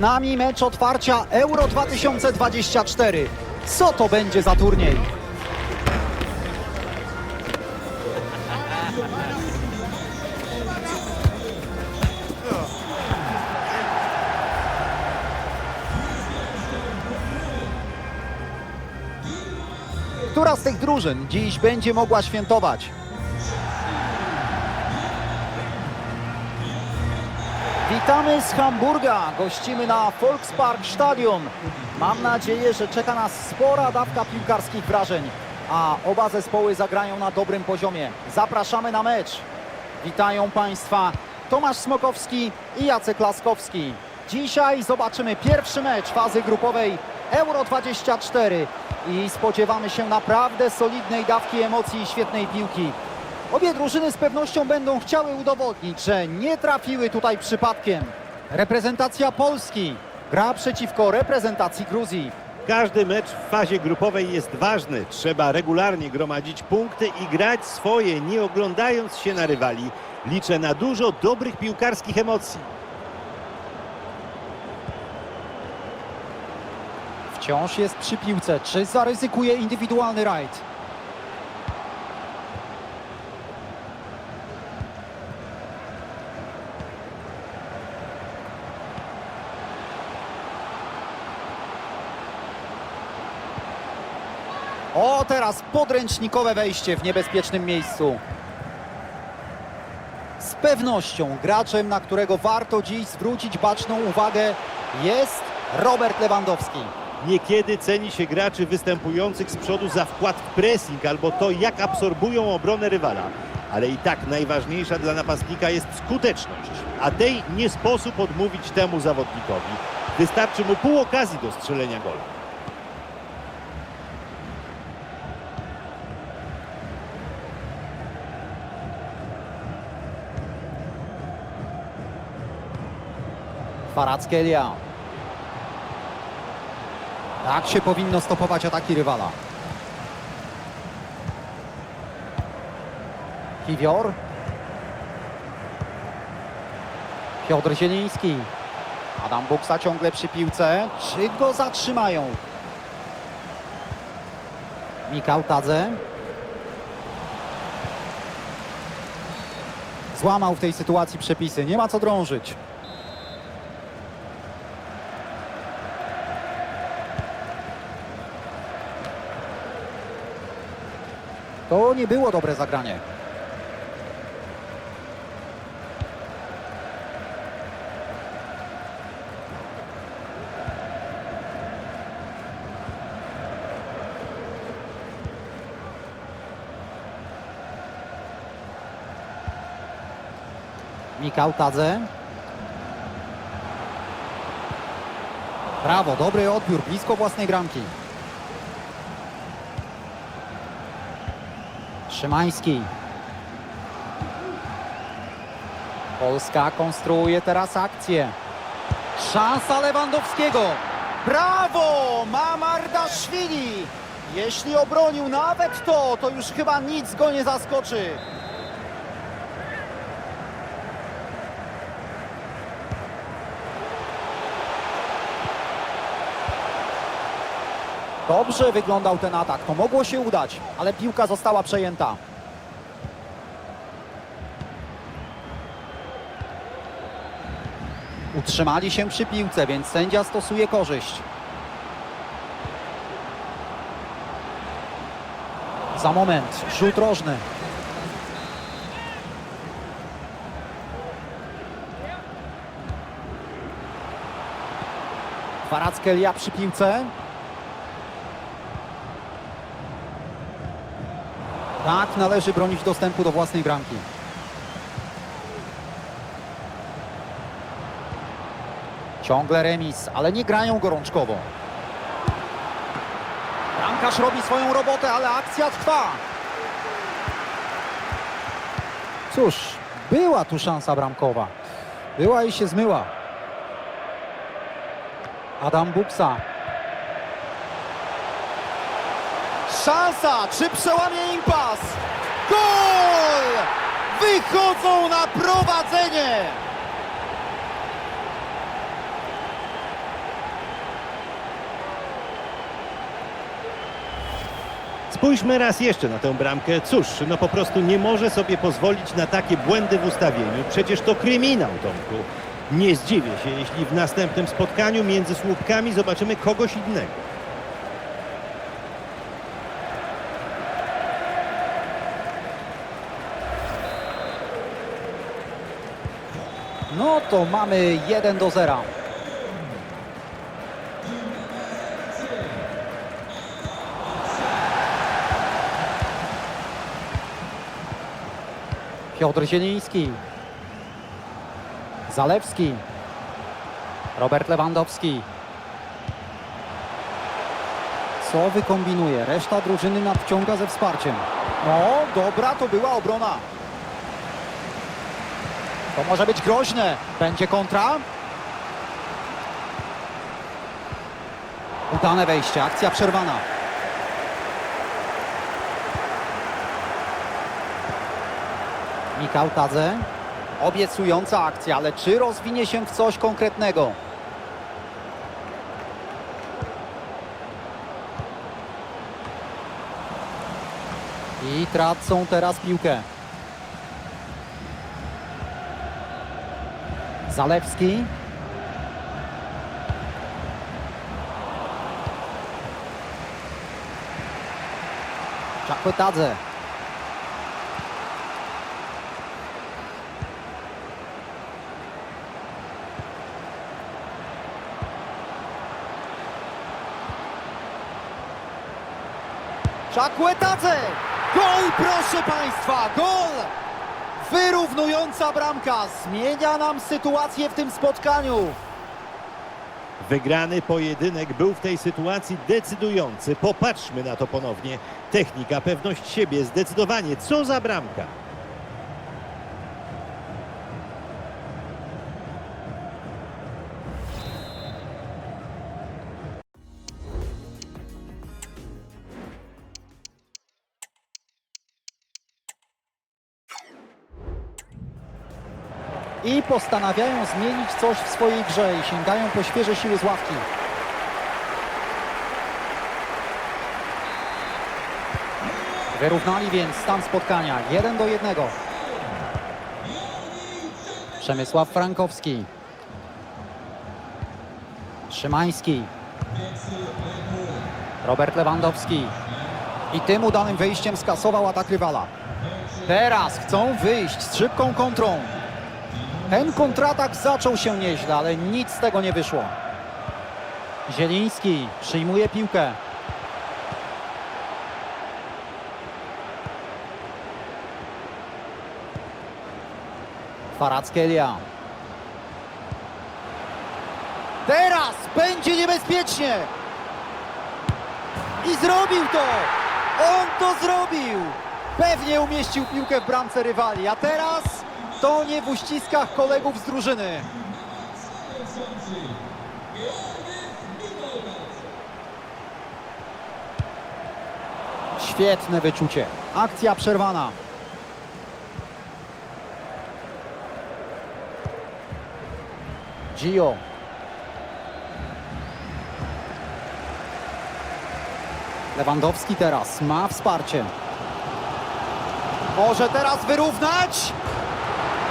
Nami mecz otwarcia Euro 2024. Co to będzie za turniej? Która z tych drużyn dziś będzie mogła świętować? Witamy z Hamburga. Gościmy na Volkspark Stadion. Mam nadzieję, że czeka nas spora dawka piłkarskich wrażeń, a oba zespoły zagrają na dobrym poziomie. Zapraszamy na mecz. Witają Państwa Tomasz Smokowski i Jacek Laskowski. Dzisiaj zobaczymy pierwszy mecz fazy grupowej Euro 24 i spodziewamy się naprawdę solidnej dawki emocji i świetnej piłki. Obie drużyny z pewnością będą chciały udowodnić, że nie trafiły tutaj przypadkiem. Reprezentacja Polski gra przeciwko reprezentacji Gruzji. Każdy mecz w fazie grupowej jest ważny. Trzeba regularnie gromadzić punkty i grać swoje, nie oglądając się na rywali. Liczę na dużo dobrych piłkarskich emocji. Wciąż jest przy piłce. Czy zaryzykuje indywidualny rajd? O, teraz podręcznikowe wejście w niebezpiecznym miejscu. Z pewnością graczem, na którego warto dziś zwrócić baczną uwagę jest Robert Lewandowski. Niekiedy ceni się graczy występujących z przodu za wkład w pressing albo to, jak absorbują obronę rywala. Ale i tak najważniejsza dla napastnika jest skuteczność, a tej nie sposób odmówić temu zawodnikowi. Wystarczy mu pół okazji do strzelenia gola. Farackelia. Tak się powinno stopować ataki rywala. Kiwior. Piotr Zieliński. Adam Buksa ciągle przy piłce. Czy go zatrzymają? Mikał Tadze. Złamał w tej sytuacji przepisy. Nie ma co drążyć. To nie było dobre zagranie. Mikał Tadze. Brawo, dobry odbiór, blisko własnej bramki. Szymański. Polska konstruuje teraz akcję. Szansa Lewandowskiego. Brawo! Mamardaszwili! Jeśli obronił nawet to, to już chyba nic go nie zaskoczy. Dobrze wyglądał ten atak, to mogło się udać, ale piłka została przejęta. Utrzymali się przy piłce, więc sędzia stosuje korzyść. Za moment rzut rożny. Kwarackelia przy piłce. Tak, należy bronić dostępu do własnej bramki. Ciągle remis, ale nie grają gorączkowo. Bramkarz robi swoją robotę, ale akcja trwa. Cóż, była tu szansa bramkowa. Była i się zmyła. Adam Buksa Szansa, czy przełamie impas? Gol! Wychodzą na prowadzenie! Spójrzmy raz jeszcze na tę bramkę. Cóż, no po prostu nie może sobie pozwolić na takie błędy w ustawieniu. Przecież to kryminał, Tomku. Nie zdziwię się, jeśli w następnym spotkaniu między słupkami zobaczymy kogoś innego. To mamy 1 do 0. Piotr Zieliński. Zalewski. Robert Lewandowski. Co wykombinuje? Reszta drużyny nadciąga ze wsparciem. No, dobra to była obrona. To może być groźne. Będzie kontra. Udane wejście, akcja przerwana. Mikał Tadze. Obiecująca akcja, ale czy rozwinie się w coś konkretnego? I tracą teraz piłkę. Zalewski. Czapetadze. Czakłetadze! Gol, proszę Państwa, gol! Wyrównująca bramka zmienia nam sytuację w tym spotkaniu. Wygrany pojedynek był w tej sytuacji decydujący. Popatrzmy na to ponownie. Technika, pewność siebie, zdecydowanie. Co za bramka. Postanawiają zmienić coś w swojej grze i sięgają po świeże siły z ławki. Wyrównali więc stan spotkania 1 do 1. Przemysław Frankowski. Szymański. Robert Lewandowski. I tym udanym wejściem skasował atak rywala. Teraz chcą wyjść z szybką kontrą. Ten kontratak zaczął się nieźle, ale nic z tego nie wyszło. Zieliński przyjmuje piłkę. Farackelia. Teraz będzie niebezpiecznie. I zrobił to! On to zrobił! Pewnie umieścił piłkę w bramce rywali, a teraz to nie w uściskach kolegów z drużyny. Świetne wyczucie. Akcja przerwana. Gio. Lewandowski teraz ma wsparcie. Może teraz wyrównać?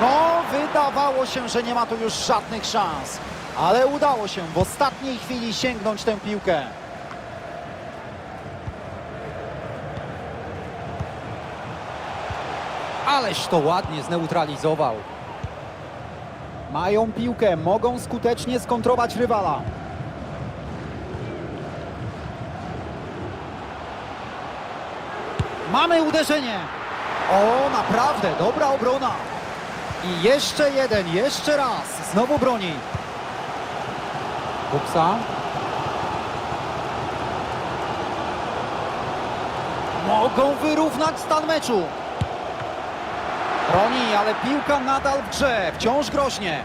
No, wydawało się, że nie ma tu już żadnych szans. Ale udało się w ostatniej chwili sięgnąć tę piłkę. Ależ to ładnie zneutralizował. Mają piłkę, mogą skutecznie skontrować rywala. Mamy uderzenie. O, naprawdę, dobra obrona. I jeszcze jeden, jeszcze raz. Znowu broni. Kupsa. Mogą wyrównać stan meczu. Broni, ale piłka nadal w grze. Wciąż groźnie.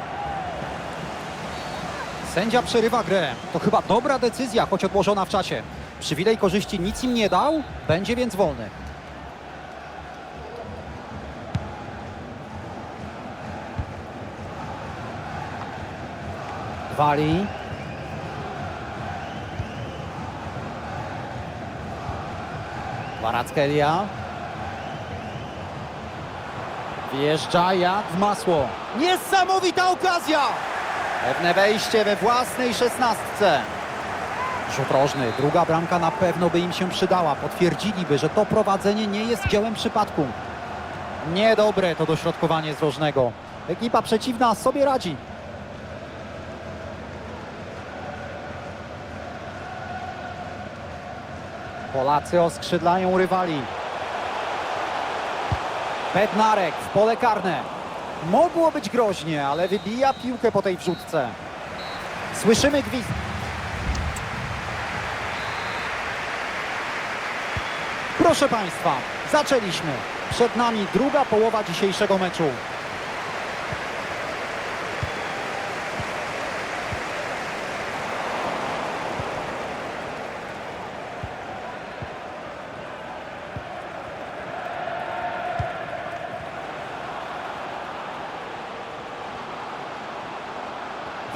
Sędzia przerywa grę. To chyba dobra decyzja, choć odłożona w czasie. Przywilej korzyści nic im nie dał, będzie więc wolny. Wali. Warackelia. Wjeżdża jak w masło. Niesamowita okazja! Pewne wejście we własnej szesnastce. Rzut rożny. Druga bramka na pewno by im się przydała. Potwierdziliby, że to prowadzenie nie jest dziełem przypadku. Niedobre to dośrodkowanie z rożnego. Ekipa przeciwna sobie radzi. Polacy oskrzydlają rywali. Bednarek w pole karne. Mogło być groźnie, ale wybija piłkę po tej wrzutce. Słyszymy gwizd. Proszę Państwa, zaczęliśmy. Przed nami druga połowa dzisiejszego meczu.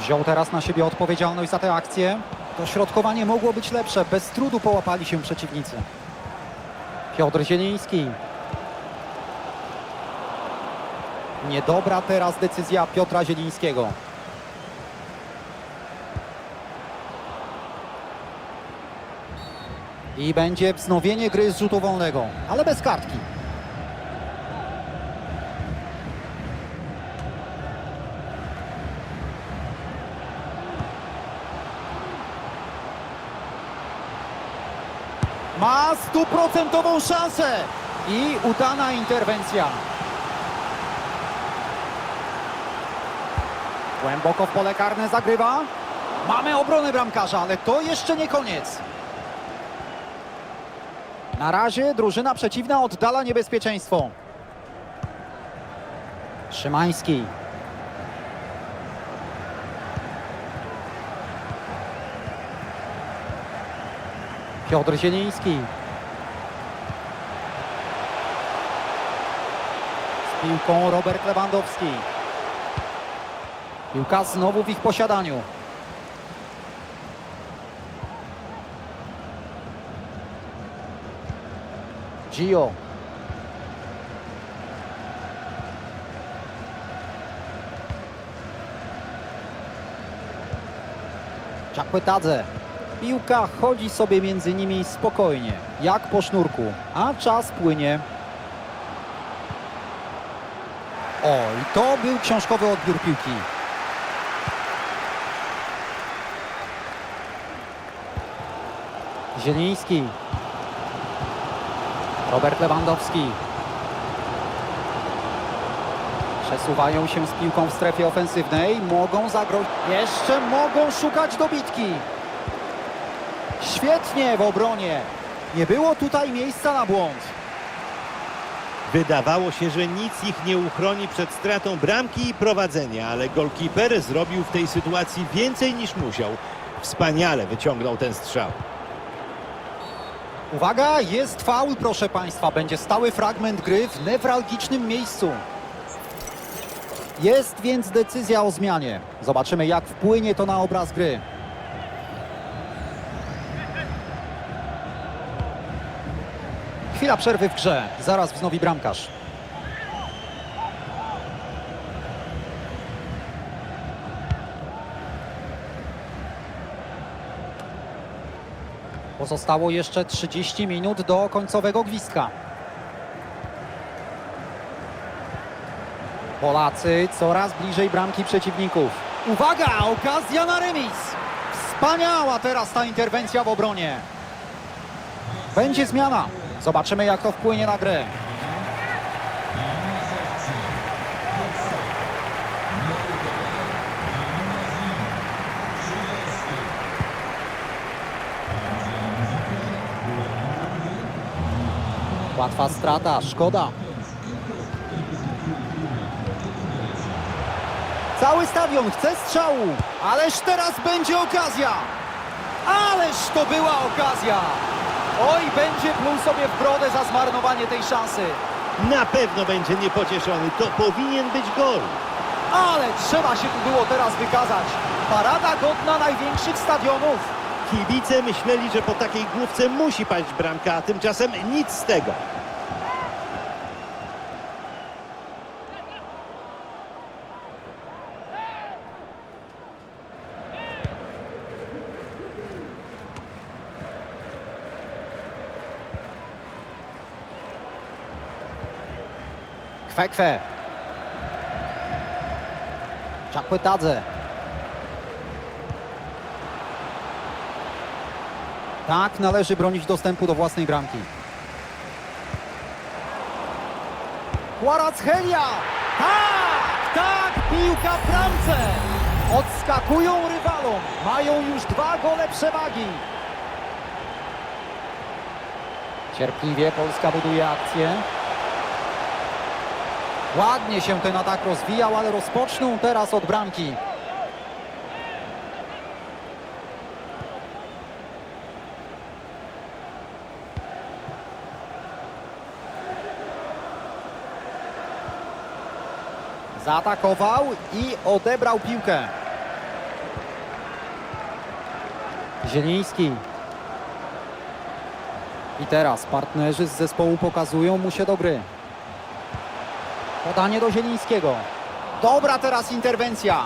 Wziął teraz na siebie odpowiedzialność za tę akcję. To środkowanie mogło być lepsze. Bez trudu połapali się przeciwnicy. Piotr Zieliński. Niedobra teraz decyzja Piotra Zielińskiego. I będzie wznowienie gry z rzutu wolnego, ale bez kartki. Ma stuprocentową szansę i udana interwencja. Głęboko w pole karne zagrywa. Mamy obronę bramkarza, ale to jeszcze nie koniec. Na razie drużyna przeciwna oddala niebezpieczeństwo. Szymański. Piotr Zieliński. Z piłką Robert Lewandowski. Piłka znowu w ich posiadaniu. Gio. Czapytadze. Piłka chodzi sobie między nimi spokojnie, jak po sznurku, a czas płynie. O, i to był książkowy odbiór piłki. Zieliński. Robert Lewandowski. Przesuwają się z piłką w strefie ofensywnej. Mogą zagrozić. Jeszcze mogą szukać dobitki. Świetnie w obronie. Nie było tutaj miejsca na błąd. Wydawało się, że nic ich nie uchroni przed stratą bramki i prowadzenia, ale golkiper zrobił w tej sytuacji więcej niż musiał. Wspaniale wyciągnął ten strzał. Uwaga, jest faul, proszę Państwa. Będzie stały fragment gry w newralgicznym miejscu. Jest więc decyzja o zmianie. Zobaczymy, jak wpłynie to na obraz gry. Chwila przerwy w grze. Zaraz wznowi bramkarz. Pozostało jeszcze 30 minut do końcowego gwizdka. Polacy coraz bliżej bramki przeciwników. Uwaga, okazja na remis. Wspaniała teraz ta interwencja w obronie. Będzie zmiana. Zobaczymy jak to wpłynie na grę. Łatwa strata, szkoda. Cały stadion chce strzału, ależ teraz będzie okazja. Ależ to była okazja. Oj, będzie pluł sobie w brodę za zmarnowanie tej szansy. Na pewno będzie niepocieszony. To powinien być gol. Ale trzeba się tu było teraz wykazać. Parada godna największych stadionów. Kibice myśleli, że po takiej główce musi paść bramka, a tymczasem nic z tego. Kwekwe. Czapłytadze. Tak, należy bronić dostępu do własnej bramki. Kwaracchelia! Tak, tak, piłka w bramce! Odskakują rywalom, mają już dwa gole przewagi. Cierpliwie Polska buduje akcję. Ładnie się ten atak rozwijał, ale rozpoczną teraz od bramki. Zaatakował i odebrał piłkę. Zieliński. I teraz partnerzy z zespołu pokazują mu się do gry. Podanie do Zielińskiego. Dobra teraz interwencja.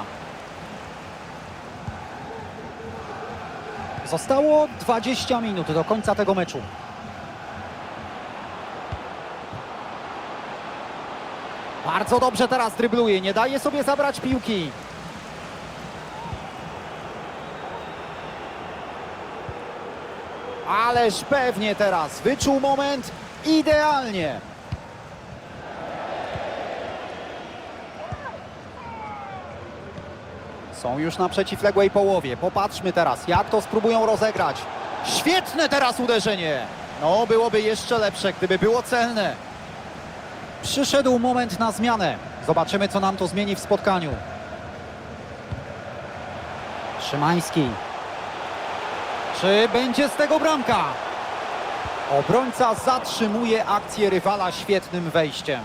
Zostało 20 minut do końca tego meczu. Bardzo dobrze teraz drybluje, nie daje sobie zabrać piłki. Ależ pewnie teraz wyczuł moment idealnie. Są już na przeciwległej połowie. Popatrzmy teraz, jak to spróbują rozegrać. Świetne teraz uderzenie. No, byłoby jeszcze lepsze, gdyby było celne. Przyszedł moment na zmianę. Zobaczymy, co nam to zmieni w spotkaniu. Szymański. Czy będzie z tego bramka? Obrońca zatrzymuje akcję rywala świetnym wejściem.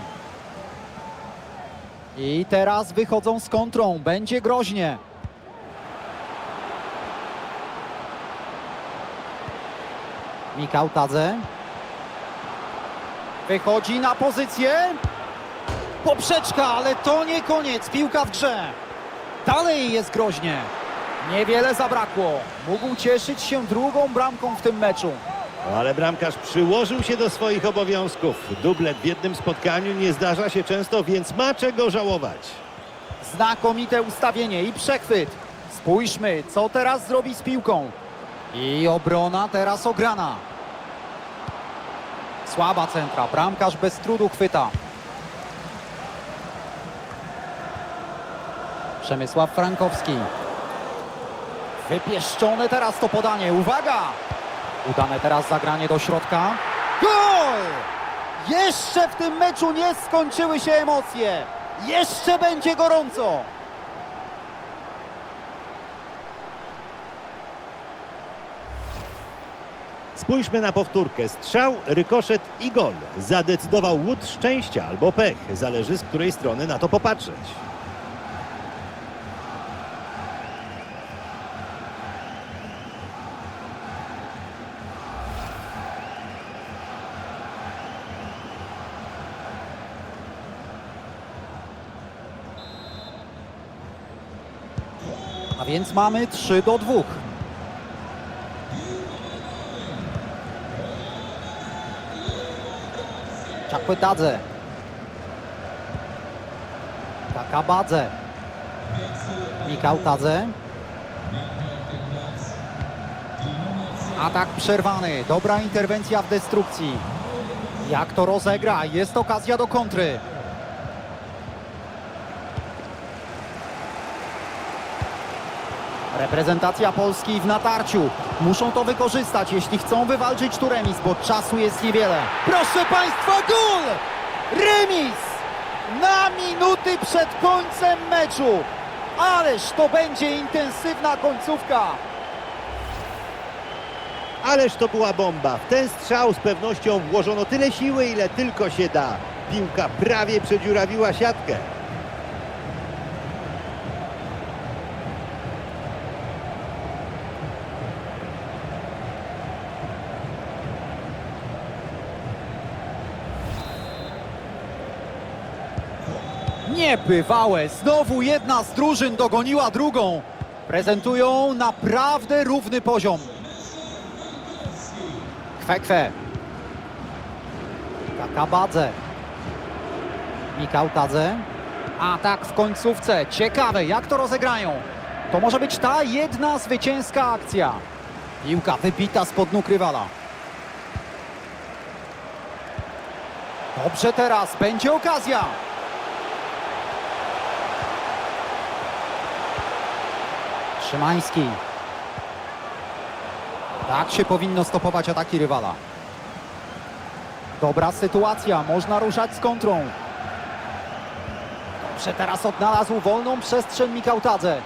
I teraz wychodzą z kontrą. Będzie groźnie. Mikał Tadze. Wychodzi na pozycję. Poprzeczka, ale to nie koniec. Piłka w grze. Dalej jest groźnie. Niewiele zabrakło. Mógł cieszyć się drugą bramką w tym meczu. Ale bramkarz przyłożył się do swoich obowiązków. Dublet w jednym spotkaniu nie zdarza się często, więc ma czego żałować. Znakomite ustawienie i przechwyt. Spójrzmy, co teraz zrobi z piłką. I obrona teraz ograna. Słaba centra, bramkarz bez trudu chwyta. Przemysław Frankowski. Wypieszczone teraz to podanie, uwaga! Udane teraz zagranie do środka. Gol! Jeszcze w tym meczu nie skończyły się emocje. Jeszcze będzie gorąco. Spójrzmy na powtórkę. Strzał, rykoszet i gol. Zadecydował łód szczęścia albo pech. Zależy z której strony na to popatrzeć. A więc mamy 3 do 2. Czapytadze. Takabadze. Mikał Tadze. Atak przerwany. Dobra interwencja w destrukcji. Jak to rozegra? Jest okazja do kontry. Reprezentacja Polski w natarciu. Muszą to wykorzystać, jeśli chcą wywalczyć tu remis, bo czasu jest niewiele. Proszę Państwa, gol! Remis! Na minuty przed końcem meczu. Ależ to będzie intensywna końcówka. Ależ to była bomba. W ten strzał z pewnością włożono tyle siły, ile tylko się da. Piłka prawie przedziurawiła siatkę. Niebywałe, znowu jedna z drużyn dogoniła drugą. Prezentują naprawdę równy poziom. Kwekwe. Kakabadze. Mikał Tadze. A tak w końcówce. Ciekawe, jak to rozegrają. To może być ta jedna zwycięska akcja. Piłka wybita spod nóg rywala. Dobrze teraz, będzie okazja. Szymański. Tak się powinno stopować ataki rywala. Dobra sytuacja, można ruszać z kontrą. Dobrze teraz odnalazł wolną przestrzeń Mikał Tadze.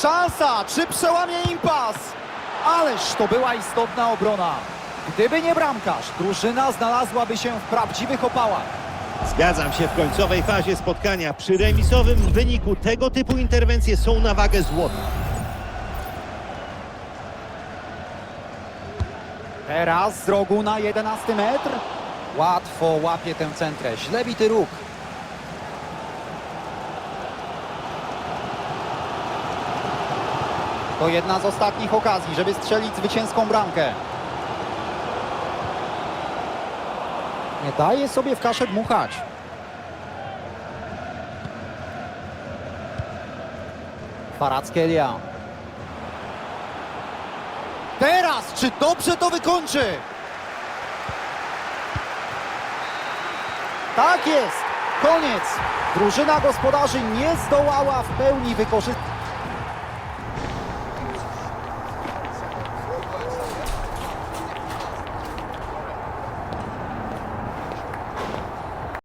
Szansa, czy przełamie impas? Ależ to była istotna obrona. Gdyby nie bramkarz, drużyna znalazłaby się w prawdziwych opałach. Zgadzam się w końcowej fazie spotkania. Przy remisowym wyniku tego typu interwencje są na wagę złota. Teraz z rogu na 11 metr. Łatwo łapie tę centrę. Źle bity róg. To jedna z ostatnich okazji, żeby strzelić zwycięską bramkę. Nie daje sobie w kaszę dmuchać. Farackelia. Teraz, czy dobrze to wykończy? Tak jest, koniec. Drużyna gospodarzy nie zdołała w pełni wykorzystać.